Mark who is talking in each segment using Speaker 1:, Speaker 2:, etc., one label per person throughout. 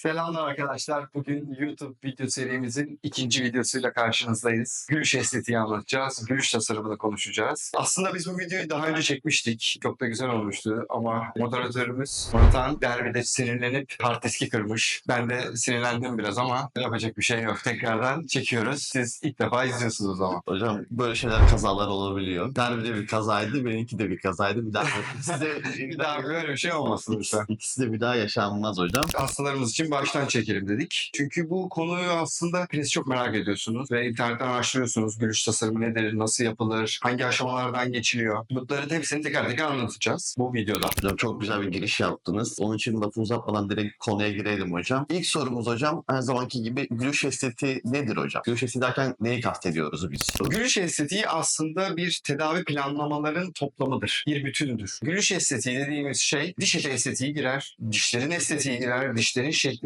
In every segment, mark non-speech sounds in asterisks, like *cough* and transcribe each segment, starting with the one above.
Speaker 1: Selamlar arkadaşlar. Bugün YouTube video serimizin ikinci videosuyla karşınızdayız. Gülüş estetiği anlatacağız. Gülüş tasarımını konuşacağız. Aslında biz bu videoyu daha önce çekmiştik. Çok da güzel olmuştu ama moderatörümüz Murathan derbide sinirlenip hard diski kırmış. Ben de sinirlendim biraz ama yapacak bir şey yok. Tekrardan çekiyoruz. Siz ilk defa izliyorsunuz o zaman.
Speaker 2: Hocam böyle şeyler kazalar olabiliyor. Derbide bir kazaydı, benimki de bir kazaydı. Bir daha *laughs* size
Speaker 1: Bir daha böyle bir şey olmasın lütfen.
Speaker 2: İkisi de bir daha yaşanmaz hocam.
Speaker 1: hastalarımız için baştan çekelim dedik. Çünkü bu konuyu aslında hepiniz çok merak ediyorsunuz ve internetten araştırıyorsunuz. Gülüş tasarımı nedir, nasıl yapılır, hangi aşamalardan geçiliyor. Bunların hepsini teker teker anlatacağız bu videoda.
Speaker 2: Hocam çok güzel bir giriş yaptınız. Onun için lafı uzatmadan direkt konuya girelim hocam. İlk sorumuz hocam her zamanki gibi gülüş estetiği nedir hocam? Gülüş estetiği derken neyi kastediyoruz biz?
Speaker 1: Gülüş estetiği aslında bir tedavi planlamaların toplamıdır. Bir bütündür. Gülüş estetiği dediğimiz şey diş eti estetiği girer, dişlerin estetiği girer, dişlerin şekli,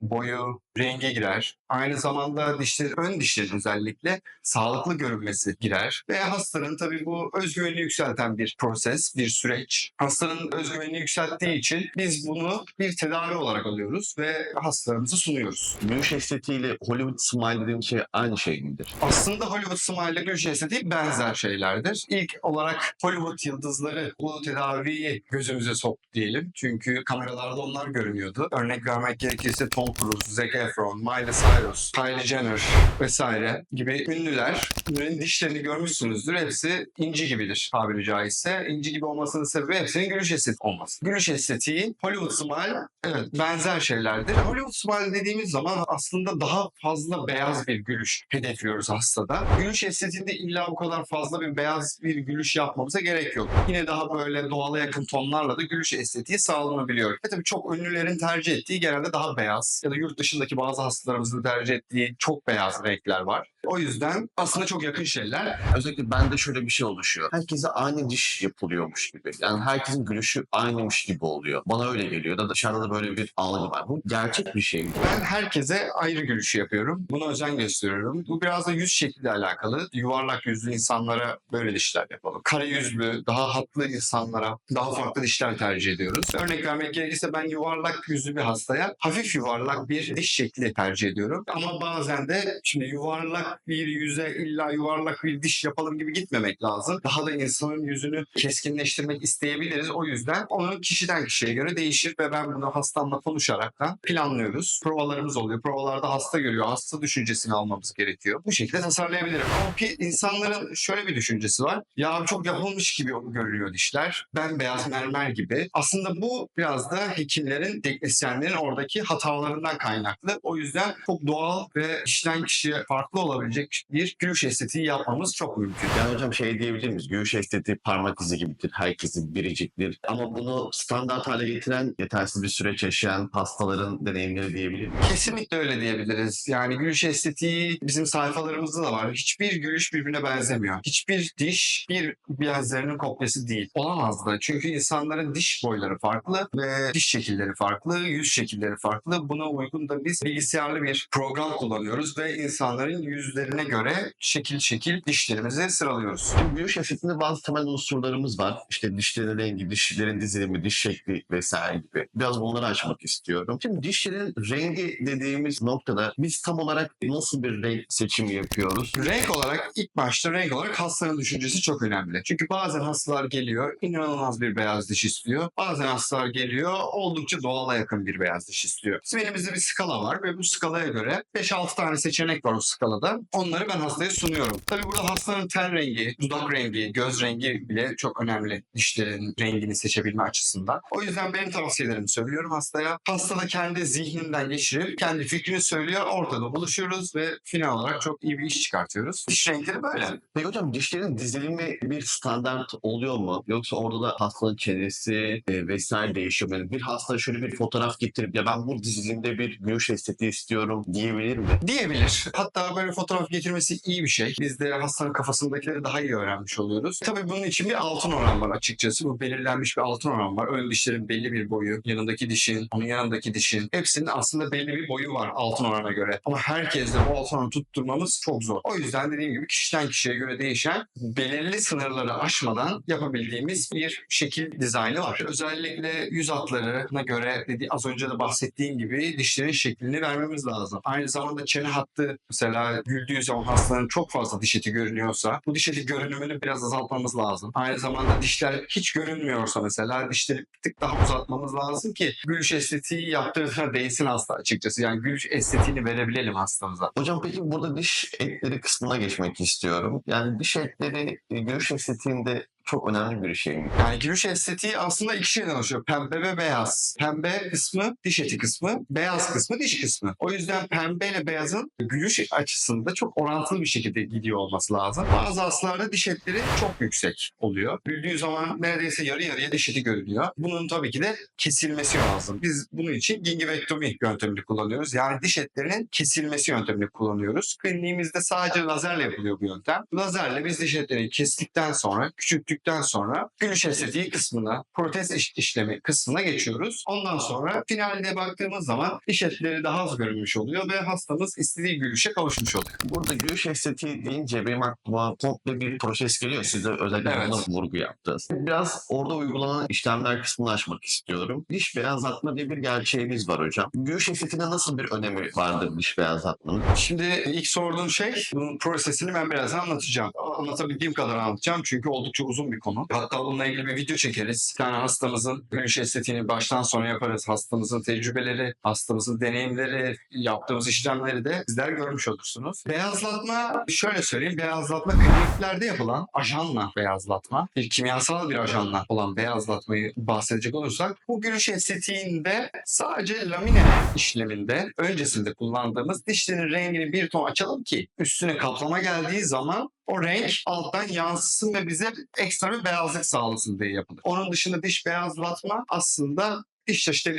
Speaker 1: boyu, rengi girer. Aynı zamanda dişlerin, ön dişlerin özellikle sağlıklı görünmesi girer. Ve hastanın tabii bu özgüvenini yükselten bir proses, bir süreç. Hastanın özgüvenini yükselttiği için biz bunu bir tedavi olarak alıyoruz ve hastalarımıza sunuyoruz.
Speaker 2: Gülüş estetiği ile Hollywood smile dediğim şey aynı şey midir?
Speaker 1: Aslında Hollywood Smile ile gülüş estetiği benzer şeylerdir. İlk olarak Hollywood yıldızları bu tedaviyi gözümüze soktu diyelim. Çünkü kameralarda onlar görünüyordu. Örnek vermek gerekirse Tom Cruise, Zac Efron, Miley Cyrus, Kylie Jenner vesaire gibi ünlüler. Ünlülerin dişlerini görmüşsünüzdür. Hepsi inci gibidir tabiri caizse. İnci gibi olmasının sebebi hepsinin gülüş estetiği olması. Gülüş estetiği Hollywood Smile evet benzer şeylerdir. Hollywood Smile dediğimiz zaman aslında daha fazla beyaz bir gülüş hedefliyoruz hastada. Gülüş estetiğinde illa bu kadar fazla bir beyaz bir gülüş yapmamıza gerek yok. Yine daha böyle doğala yakın tonlarla da gülüş estetiği sağlanabiliyor. Ve tabii çok ünlülerin tercih ettiği genelde daha beyaz ya da yurt dışındaki bazı hastalarımızın tercih ettiği çok beyaz renkler var. O yüzden aslında çok yakın şeyler.
Speaker 2: Özellikle bende şöyle bir şey oluşuyor. Herkese aynı diş yapılıyormuş gibi. Yani herkesin gülüşü aynıymış gibi oluyor. Bana öyle geliyor da dışarıda da böyle bir algı var. Bu gerçek bir şey mi?
Speaker 1: Ben herkese ayrı gülüşü yapıyorum. Buna özen gösteriyorum. Bu biraz da yüz şekliyle alakalı. Yuvarlak yüzlü insanlara böyle dişler yapalım. Kare yüzlü, daha hatlı insanlara daha farklı dişler tercih ediyoruz. Örnek vermek gerekirse ben yuvarlak yüzlü bir hastaya hafif yuvarlak bir diş şekli tercih ediyorum. Ama bazen de şimdi yuvarlak bir yüze illa yuvarlak bir diş yapalım gibi gitmemek lazım. Daha da insanın yüzünü keskinleştirmek isteyebiliriz. O yüzden onun kişiden kişiye göre değişir ve ben bunu hastamla konuşaraktan planlıyoruz. Provalarımız oluyor. Provalarda hasta görüyor. Hasta düşüncesini almamız gerekiyor. Bu şekilde tasarlayabilirim. Ama insanların şöyle bir düşüncesi var. Ya çok yapılmış gibi görünüyor dişler. Bembeyaz mermer gibi. Aslında bu biraz da hekimlerin, teknisyenlerin oradaki hatalarından kaynaklı. O yüzden çok doğal ve kişiden kişiye farklı olabilecek bir gülüş estetiği yapmamız çok mümkün.
Speaker 2: Yani hocam şey diyebilir miyiz? Gülüş estetiği parmak izi gibidir. Herkesin biriciktir. Ama bunu standart hale getiren, yetersiz bir süreç yaşayan hastaların deneyimleri diyebilir miyiz?
Speaker 1: Kesinlikle öyle diyebiliriz. Yani gülüş estetiği bizim sayfalarımızda da var. Hiçbir gülüş birbirine benzemiyor. Hiçbir diş bir benzerinin kopyası değil. Olamaz da. Çünkü insanların diş boyları farklı ve diş şekilleri farklı, yüz şekilleri farklı. Buna uygun da biz bilgisayarlı bir program kullanıyoruz ve insanların yüzlerine göre şekil şekil dişlerimizi sıralıyoruz.
Speaker 2: Şimdi gülüş bazı temel unsurlarımız var. İşte dişlerin rengi, dişlerin dizilimi, diş şekli vesaire gibi. Biraz bunları açmak istiyorum. Şimdi dişlerin rengi dediğimiz noktada biz tam olarak nasıl bir renk seçimi yapıyoruz?
Speaker 1: Renk olarak ilk başta renk olarak hastanın düşüncesi çok önemli. Çünkü bazen hastalar geliyor inanılmaz bir beyaz diş istiyor. Bazen hastalar geliyor oldukça doğala yakın bir beyaz diş istiyor. Bizim elimizde bir skala var ve bu skalaya göre 5-6 tane seçenek var o skalada. Onları ben hastaya sunuyorum. Tabii burada hastanın ten rengi, dudak rengi, göz rengi bile çok önemli dişlerin rengini seçebilme açısından. O yüzden benim tavsiyelerimi söylüyorum hastaya. Hasta da kendi zihninden geçirip kendi fikrini söylüyor. Ortada buluşuyoruz ve final olarak çok iyi bir iş çıkartıyoruz. Diş renkleri böyle.
Speaker 2: Peki hocam dişlerin dizilimi bir standart oluyor mu? Yoksa orada da hastanın çenesi e, vesaire değişiyor mu? Yani bir hasta şöyle bir fotoğraf getirip ya ben bu dizilimde bir gülüş estetiği istiyorum diyebilir mi?
Speaker 1: Diyebilir. Hatta böyle fotoğraf getirmesi iyi bir şey. Biz de hastanın kafasındakileri daha iyi öğrenmiş oluyoruz. Tabii bunun için bir altın oran var açıkçası. Bu belirlenmiş bir altın oran var. Ön dişlerin belli bir boyu, yanındaki dişin, onun yanındaki dişin. Hepsinin aslında belli bir boyu var altın orana göre. Ama herkes de bu altın oranı tutturmamız çok zor. O yüzden dediğim gibi kişiden kişiye göre değişen belirli sınırları aşmadan yapabildiğimiz bir şekil dizaynı var. Özellikle yüz hatlarına göre dedi, az önce de bahsettiğim gibi dişlerin şeklini vermemiz lazım. Aynı zamanda çene hattı mesela güldüğü zaman hastanın çok fazla diş eti görünüyorsa bu diş eti görünümünü biraz azaltmamız lazım. Aynı zamanda dişler hiç görünmüyorsa mesela dişleri bir tık daha uzatmamız lazım ki gülüş estetiği yaptırdığına değsin hasta açıkçası. Yani gülüş estetiğini verebilelim hastamıza.
Speaker 2: Hocam peki burada diş etleri kısmına geçmek istiyorum. Yani diş etleri e, görüş estetiğinde çok önemli bir şey?
Speaker 1: Yani gülüş estetiği aslında iki şeyden oluşuyor. Pembe ve beyaz. Pembe kısmı diş eti kısmı, beyaz kısmı diş kısmı. O yüzden pembe ile beyazın gülüş açısında çok orantılı bir şekilde gidiyor olması lazım. Bazı hastalarda diş etleri çok yüksek oluyor. Güldüğü zaman neredeyse yarı yarıya diş eti görünüyor. Bunun tabii ki de kesilmesi lazım. Biz bunun için gingivektomi yöntemini kullanıyoruz. Yani diş etlerinin kesilmesi yöntemini kullanıyoruz. Kliniğimizde sadece lazerle yapılıyor bu yöntem. Lazerle biz diş etlerini kestikten sonra, küçülttükten sonra gülüş estetiği kısmına, protez iş- işlemi kısmına geçiyoruz. Ondan sonra finalde baktığımız zaman diş etleri daha az görünmüş oluyor ve hastamız istediği gülüşe kavuşmuş oluyor.
Speaker 2: Burada görüş estetiği deyince benim aklıma komple bir proses geliyor. Siz de özellikle
Speaker 1: Evet.
Speaker 2: buna vurgu yaptınız. Biraz orada uygulanan işlemler kısmını açmak istiyorum. Diş beyazlatma diye bir gerçeğimiz var hocam. Görüş estetiğine nasıl bir önemi vardır diş beyazlatmanın?
Speaker 1: Şimdi ilk sorduğun şey, bunun prosesini ben birazdan anlatacağım. Anlatabildiğim kadar anlatacağım çünkü oldukça uzun bir konu. Hatta bununla ilgili bir video çekeriz. Bir tane hastamızın gülüş estetiğini baştan sona yaparız. Hastamızın tecrübeleri, hastamızın deneyimleri, yaptığımız işlemleri de sizler görmüş olursunuz. Beyazlatma, şöyle söyleyeyim, beyazlatma kliniklerde yapılan ajanla beyazlatma, bir kimyasal bir ajanla olan beyazlatmayı bahsedecek olursak, bu gülüş estetiğinde sadece lamine işleminde öncesinde kullandığımız dişlerin rengini bir ton açalım ki üstüne kaplama geldiği zaman o renk alttan yansısın ve bize ekstra bir beyazlık sağlasın diye yapılır. Onun dışında diş beyazlatma aslında diş taşı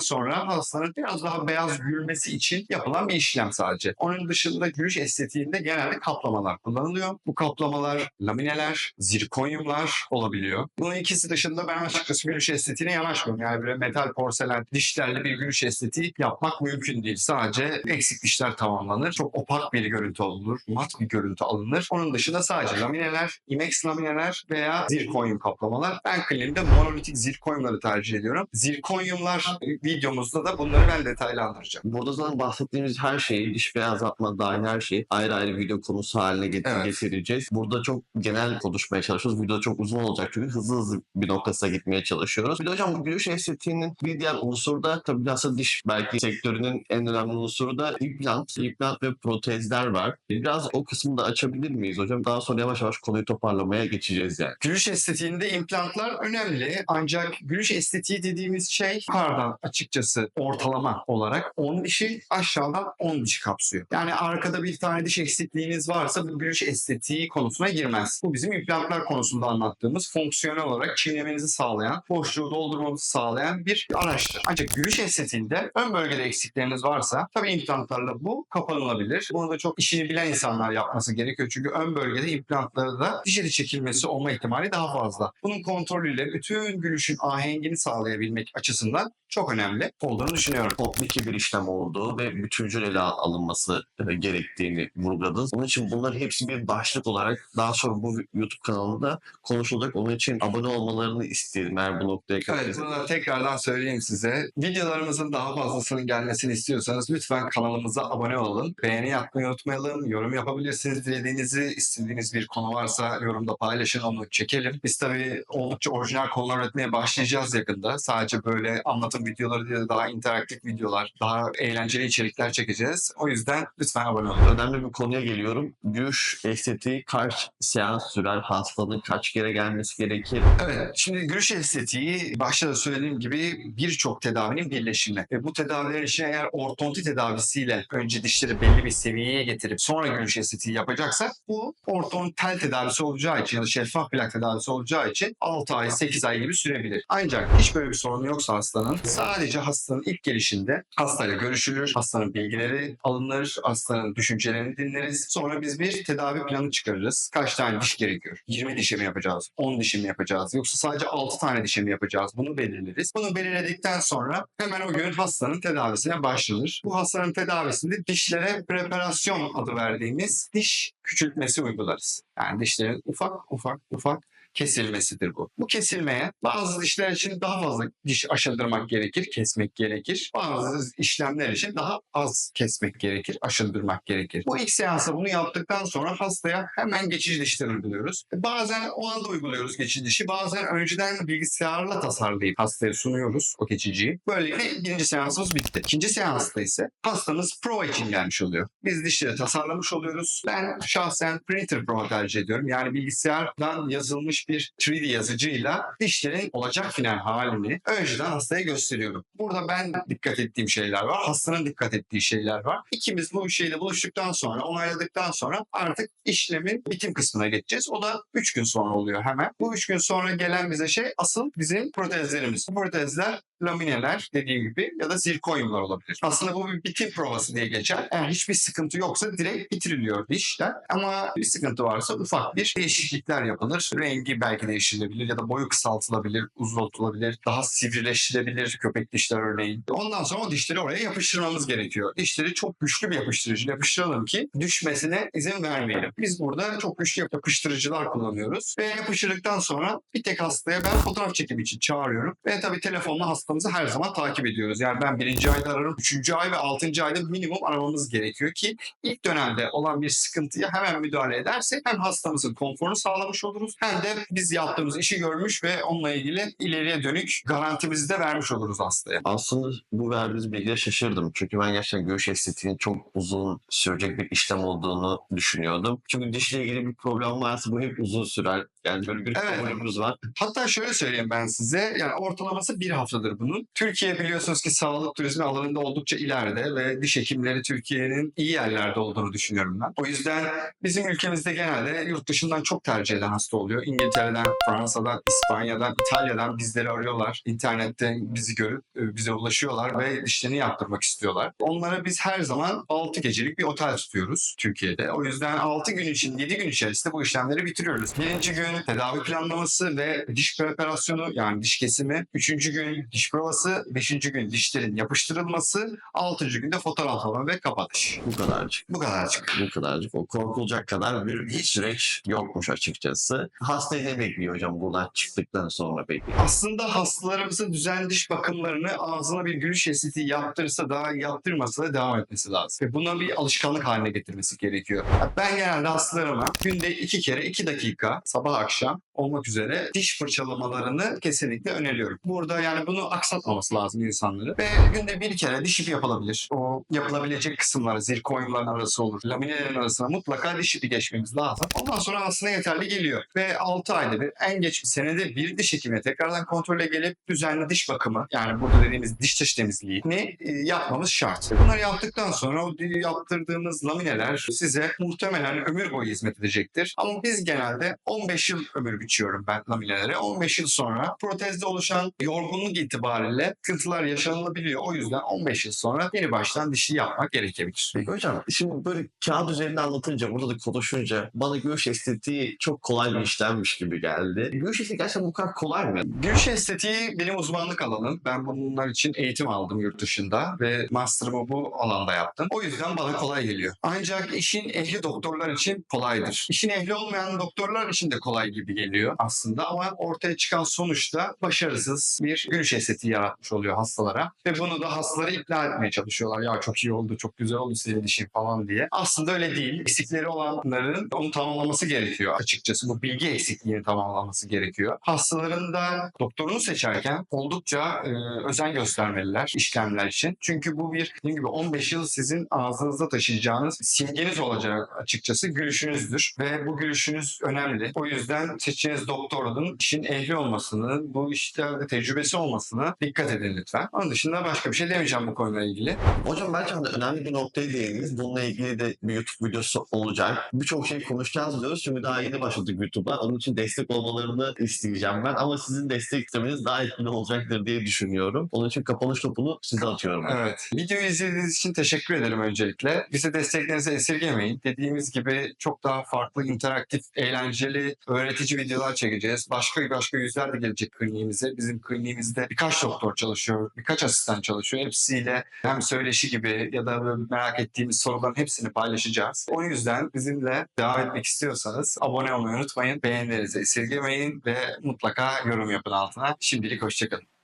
Speaker 1: sonra hastanın biraz daha beyaz gülmesi için yapılan bir işlem sadece. Onun dışında gülüş estetiğinde genelde kaplamalar kullanılıyor. Bu kaplamalar lamineler, zirkonyumlar olabiliyor. Bunun ikisi dışında ben açıkçası gülüş estetiğine yanaşmıyorum. Yani böyle metal porselen dişlerle bir gülüş estetiği yapmak mümkün değil. Sadece eksik dişler tamamlanır. Çok opak bir görüntü olur. Mat bir görüntü alınır. Onun dışında sadece lamineler, imex lamineler veya zirkonyum kaplamalar. Ben kliniğimde monolitik zirkonyumları tercih ediyorum. Zirkonyumlar e, videomuzda da bunları ben detaylandıracağım.
Speaker 2: Burada zaten bahsettiğimiz her şeyi, diş beyazlatma dahil her şeyi ayrı ayrı video konusu haline get-
Speaker 1: Evet.
Speaker 2: getireceğiz. Burada çok genel konuşmaya çalışıyoruz. Video çok uzun olacak çünkü hızlı hızlı bir noktasına gitmeye çalışıyoruz. Bir de hocam bu gülüş estetiğinin bir diğer unsuru da tabii bilhassa diş belki sektörünün en önemli unsuru da implant, implant ve protezler var. Biraz o kısmı da açabilir miyiz hocam? Daha sonra yavaş yavaş konuyu toparlamaya geçeceğiz yani.
Speaker 1: Gülüş estetiğinde implantlar önemli. Ancak gülüş estetiği dediğimiz şey yukarıdan açıkçası ortalama olarak 10 dişi aşağıdan 10 dişi kapsıyor. Yani arkada bir tane diş eksikliğiniz varsa bu gülüş estetiği konusuna girmez. Bu bizim implantlar konusunda anlattığımız fonksiyonel olarak çiğnemenizi sağlayan, boşluğu doldurmanızı sağlayan bir araçtır. Ancak gülüş estetiğinde ön bölgede eksikleriniz varsa tabii implantlarla bu kapanılabilir. Bunu da çok işini bilen insanlar yapması gerekiyor. Çünkü ön bölgede implantları da dişeri çekilmesi olma ihtimali daha fazla. Bunun kontrolüyle bütün gülüşün ahengini sağlayabilmek açısından çok önemli olduğunu düşünüyorum.
Speaker 2: komplike bir işlem olduğu ve bütüncül ele alınması e, gerektiğini vurguladınız. Onun için bunların hepsi bir başlık olarak daha sonra bu YouTube kanalında konuşulacak. Onun için abone olmalarını isterim eğer bu noktaya
Speaker 1: Evet,
Speaker 2: kadar.
Speaker 1: bunu da tekrardan söyleyeyim size. Videolarımızın daha fazlasının gelmesini istiyorsanız lütfen kanalımıza abone olun. Beğeni yapmayı unutmayalım. Yorum yapabilirsiniz. Dilediğinizi, istediğiniz bir konu varsa yorumda paylaşın, onu çekelim. Biz tabii oldukça orijinal konular üretmeye başlayacağız yakında. Sadece böyle anlatım videoları de daha interaktif videolar, daha eğlenceli içerikler çekeceğiz. O yüzden lütfen abone olun.
Speaker 2: Önemli bir konuya geliyorum. Gülüş estetiği kaç seans sürer? Hastanın kaç kere gelmesi gerekir?
Speaker 1: Evet, şimdi gülüş estetiği başta da söylediğim gibi birçok tedavinin birleşimi. Ve bu tedaviler için eğer ortodonti tedavisiyle önce dişleri belli bir seviyeye getirip sonra gülüş estetiği yapacaksak bu ortodontal tedavisi olacağı için ya da şeffaf plak tedavisi olacağı için 6 ay 8 ay gibi sürebilir. Ancak hiç böyle bir sorun yoksa olursa hastanın sadece hastanın ilk gelişinde hastayla görüşülür, hastanın bilgileri alınır, hastanın düşüncelerini dinleriz. Sonra biz bir tedavi planı çıkarırız. Kaç tane diş gerekiyor? 20 dişi mi yapacağız? 10 dişi mi yapacağız? Yoksa sadece 6 tane dişi mi yapacağız? Bunu belirleriz. Bunu belirledikten sonra hemen o gün hastanın tedavisine başlanır. Bu hastanın tedavisinde dişlere preparasyon adı verdiğimiz diş küçültmesi uygularız. Yani dişlerin ufak ufak ufak kesilmesidir bu. Bu kesilmeye bazı dişler için daha fazla diş aşındırmak gerekir, kesmek gerekir. Bazı işlemler için daha az kesmek gerekir, aşındırmak gerekir. Bu ilk seansta bunu yaptıktan sonra hastaya hemen geçici dişler uyguluyoruz. Bazen o anda uyguluyoruz geçici dişi, bazen önceden bilgisayarla tasarlayıp hastaya sunuyoruz o geçiciyi. Böylelikle birinci seansımız bitti. İkinci seansta ise hastamız prova için gelmiş oluyor. Biz dişleri tasarlamış oluyoruz. Ben şahsen printer prova tercih ediyorum. Yani bilgisayardan yazılmış bir 3D yazıcıyla dişlerin olacak final halini önceden hastaya gösteriyorum. Burada ben dikkat ettiğim şeyler var. Hastanın dikkat ettiği şeyler var. İkimiz bu şeyle buluştuktan sonra, onayladıktan sonra artık işlemin bitim kısmına geçeceğiz. O da 3 gün sonra oluyor hemen. Bu 3 gün sonra gelen bize şey asıl bizim protezlerimiz. Bu protezler lamineler dediğim gibi ya da zirkonyumlar olabilir. Aslında bu bir bitim provası diye geçer. Eğer hiçbir sıkıntı yoksa direkt bitiriliyor dişler. Ama bir sıkıntı varsa ufak bir değişiklikler yapılır. Rengi belki değiştirilebilir ya da boyu kısaltılabilir, uzatılabilir, daha sivrileştirilebilir köpek dişler örneğin. Ondan sonra o dişleri oraya yapıştırmamız gerekiyor. Dişleri çok güçlü bir yapıştırıcı yapıştıralım ki düşmesine izin vermeyelim. Biz burada çok güçlü yapıştırıcılar kullanıyoruz ve yapıştırdıktan sonra bir tek hastaya ben fotoğraf çekimi için çağırıyorum ve tabii telefonla hastamızı her zaman takip ediyoruz. Yani ben birinci ayda ararım, üçüncü ay ve altıncı ayda minimum aramamız gerekiyor ki ilk dönemde olan bir sıkıntıya hemen müdahale edersek hem hastamızın konforunu sağlamış oluruz hem de biz yaptığımız işi görmüş ve onunla ilgili ileriye dönük garantimizi de vermiş oluruz hastaya.
Speaker 2: Aslında bu verdiğiniz bilgiye şaşırdım. Çünkü ben gerçekten göğüs estetiğinin çok uzun sürecek bir işlem olduğunu düşünüyordum. Çünkü dişle ilgili bir problem varsa bu hep uzun sürer. Yani böyle bir
Speaker 1: Evet.
Speaker 2: var.
Speaker 1: Hatta şöyle söyleyeyim ben size. Yani ortalaması bir haftadır bunun. Türkiye biliyorsunuz ki sağlık turizmi alanında oldukça ileride ve diş hekimleri Türkiye'nin iyi yerlerde olduğunu düşünüyorum ben. O yüzden bizim ülkemizde genelde yurt dışından çok tercih eden hasta oluyor. İngiltere'den, Fransa'dan, İspanya'dan, İtalya'dan bizleri arıyorlar. İnternette bizi görüp e, bize ulaşıyorlar ve dişlerini yaptırmak istiyorlar. Onlara biz her zaman 6 gecelik bir otel tutuyoruz Türkiye'de. O yüzden 6 gün için 7 gün içerisinde bu işlemleri bitiriyoruz. Birinci gün tedavi planlaması ve diş preparasyonu yani diş kesimi. Üçüncü gün diş provası. Beşinci gün dişlerin yapıştırılması. Altıncı günde fotoğraf alma ve kapatış.
Speaker 2: Bu kadarcık.
Speaker 1: Bu kadarcık.
Speaker 2: Bu kadarcık. O korkulacak kadar bir hiç süreç yokmuş açıkçası. Hastayı ne bekliyor hocam buradan çıktıktan sonra peki?
Speaker 1: Aslında hastalarımızın düzenli diş bakımlarını ağzına bir gülüş estetiği yaptırsa da yaptırmasa da devam etmesi lazım. Ve buna bir alışkanlık haline getirmesi gerekiyor. Ben genelde hastalarıma günde iki kere iki dakika sabah akşam olmak üzere diş fırçalamalarını kesinlikle öneriyorum. Burada yani bunu aksatmaması lazım insanları. Ve günde bir kere diş ipi yapılabilir. O yapılabilecek kısımlara zirkonyumların arası olur. Laminelerin arasına mutlaka diş ipi geçmemiz lazım. Ondan sonra aslında yeterli geliyor. Ve 6 ayda bir en geç senede bir diş hekimine tekrardan kontrole gelip düzenli diş bakımı yani burada dediğimiz diş dış temizliğini e, yapmamız şart. Bunları yaptıktan sonra o yaptırdığımız lamineler size muhtemelen ömür boyu hizmet edecektir. Ama biz genelde 15 yıl ömür biçiyorum ben laminelere. 15 yıl sonra protezde oluşan yorgunluk itibariyle sıkıntılar yaşanılabiliyor. O yüzden 15 yıl sonra yeni baştan dişi yapmak gerekebilir.
Speaker 2: Peki hocam şimdi böyle kağıt üzerinde anlatınca burada da konuşunca bana göğüs estetiği çok kolay bir işlemmiş gibi geldi. Göğüs estetiği gerçekten bu kadar kolay mı?
Speaker 1: Gülüş estetiği benim uzmanlık alanım. Ben bunlar için eğitim aldım yurt dışında ve master'ımı bu alanda yaptım. O yüzden bana kolay geliyor. Ancak işin ehli doktorlar için kolaydır. İşin ehli olmayan doktorlar için de kolay gibi geliyor aslında ama ortaya çıkan sonuçta başarısız bir gülüş estetiği yaratmış oluyor hastalara. Ve bunu da hastaları ikna etmeye çalışıyorlar. Ya çok iyi oldu, çok güzel oldu senin dişin falan diye. Aslında öyle değil. Eksikleri olanların onu tamamlaması gerekiyor açıkçası. Bu bilgi eksikliğini tamamlaması gerekiyor. Hastaların da doktorunu seçerken oldukça e, özen göstermeliler işlemler için. Çünkü bu bir dediğim gibi 15 yıl sizin ağzınızda taşıyacağınız simgeniz olacak açıkçası gülüşünüzdür. Ve bu gülüşünüz önemli. O yüzden seçeceğiniz doktorun işin ehli olmasını, bu işlerde tecrübesi olmasını kısmına dikkat edin lütfen. Onun dışında başka bir şey demeyeceğim bu konuyla ilgili.
Speaker 2: Hocam bence hani önemli bir noktaya değindiniz. Bununla ilgili de bir YouTube videosu olacak. Birçok şey konuşacağız diyoruz. Çünkü daha yeni başladık YouTube'a. Onun için destek olmalarını isteyeceğim ben. Ama sizin destek istemeniz daha etkili olacaktır diye düşünüyorum. Onun için kapanış topunu size atıyorum.
Speaker 1: Evet. Videoyu izlediğiniz için teşekkür ederim öncelikle. Bize desteklerinizi esirgemeyin. Dediğimiz gibi çok daha farklı, interaktif, eğlenceli, öğretici videolar çekeceğiz. Başka başka yüzler de gelecek kliniğimize. Bizim kliniğimizde birkaç doktor çalışıyor, birkaç asistan çalışıyor. Hepsiyle hem söyleşi gibi ya da merak ettiğimiz soruların hepsini paylaşacağız. O yüzden bizimle devam etmek istiyorsanız abone olmayı unutmayın. Beğenilerinizi esirgemeyin ve mutlaka yorum yapın altına. Şimdilik hoşçakalın.